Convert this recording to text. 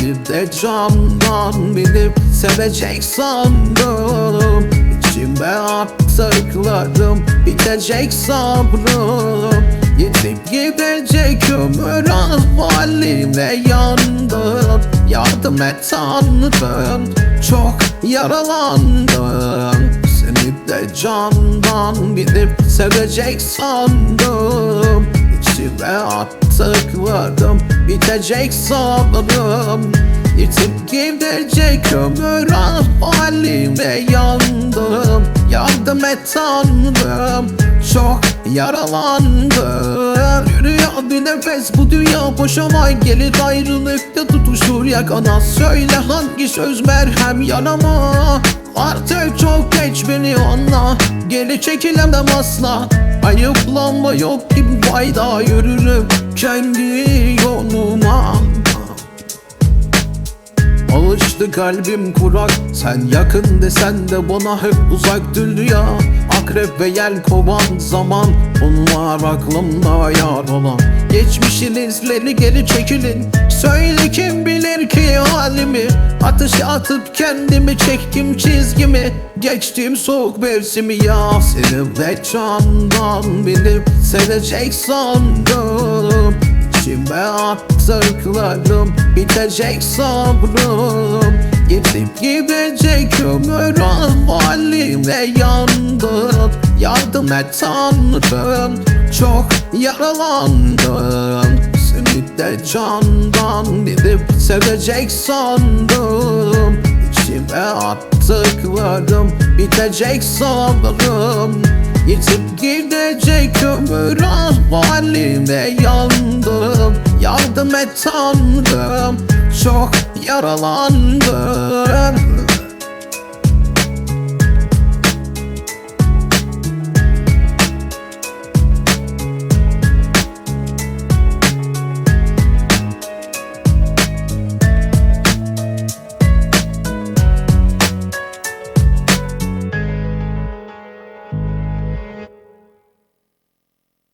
Seni de candan bilip sevecek sandım İçime attıklarım bitecek sabrım Yitip gidecek ömür halimle yandım. Yardım et tanrım çok yaralandım. Seni de candan bilip sevecek sandım bitecek sabrım. Yitip gidecek ömür halimle yandım. Yardım et tanrım çok yaralandım. Yürüyor bir nefes bu dünya boşa vay. Gelir ayrılıkta tutuşur yakana. Söyle hangi söz merhem yanama Artık çok geç beni anla. Geri çekilemem asla Ayıplanma yok gibi fayda. Yürürüm kendi yoluma Alıştı kalbim kurak. Sen yakın desen de bana hep uzak dünya Akrep ve yel kovan zaman Bunlar aklımda yar olan. Geçmişin izleri geri çekilin. Söyle kim bilir ki halimi? Ateşe atıp kendimi çektim çizgimi. Geçtim soğuk mevsimi ya. Seni ve candan bilip sevecek sandım İçime attıklarım bitecek sabrım. Yitip gidecek ömür halimle yandım. Yardım et tanrım çok yaralandım. Seni de candan bilip sevecek sandım. İçime attıklarım bitecek sabrım. Yitip gidecek ömür halimle yandım. Yardım et tanrım çok yaralandım